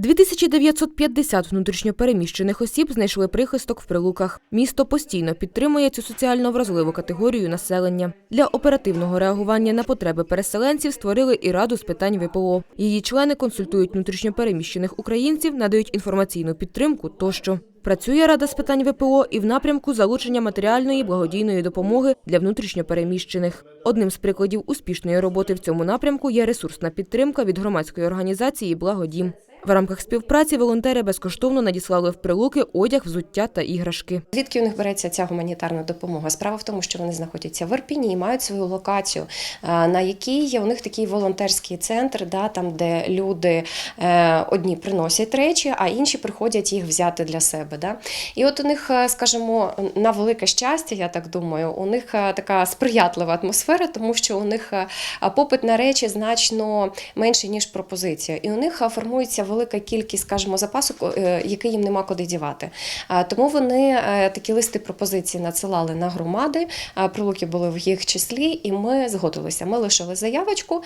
2950 внутрішньопереміщених осіб знайшли прихисток в Прилуках. Місто постійно підтримує цю соціально вразливу категорію населення. Для оперативного реагування на потреби переселенців створили і раду з питань ВПО. Її члени консультують внутрішньопереміщених українців, надають інформаційну підтримку тощо. Працює рада з питань ВПО і в напрямку залучення матеріальної благодійної допомоги для внутрішньопереміщених. Одним з прикладів успішної роботи в цьому напрямку є ресурсна підтримка від громадської організації Благодім. В рамках співпраці волонтери безкоштовно надіслали в прилуки одяг, взуття та іграшки. Звідки у них береться ця гуманітарна допомога? Справа в тому, що вони знаходяться в Ірпіні і мають свою локацію, е, на якій є у них такий волонтерський центр, да, там, де люди е, одні приносять речі, а інші приходять їх взяти для себе. Да. І от у них, е, скажімо, на велике щастя, я так думаю, у них така сприятлива атмосфера, тому що у них попит на речі значно менший, ніж пропозиція. І у них формується велика кількість, скажімо, запасу, е, який їм нема куди дівати. Тому вони е, такі листи пропозиції надсилали на громади. Прилуки були в їх числі, і ми згодилися. Ми лишили заявочку,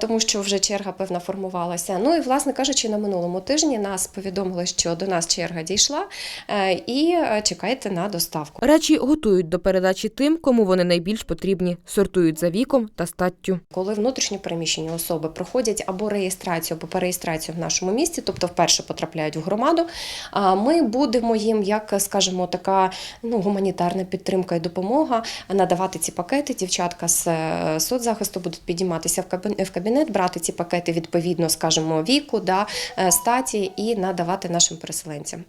тому що вже черга певна формувалася. Ну і, власне кажучи, на минулому тижні нас повідомили, що до нас черга дійшла, е, і чекайте на доставку. Речі готують до передачі тим, кому вони найбільш потрібні, сортують за віком та статтю. Коли внутрішньо переміщені особи проходять або реєстрацію, або перереєстрацію в нашому місті, тобто вперше потрапляють в громаду, а ми будемо їм, як скажімо, така ну гуманітарна підтримка і допомога надавати ці пакети. Дівчатка з е, соцзахисту будуть підійматися в кабінет, брати ці пакети відповідно, скажімо, віку, да, е, статі і надавати нашим переселенцям.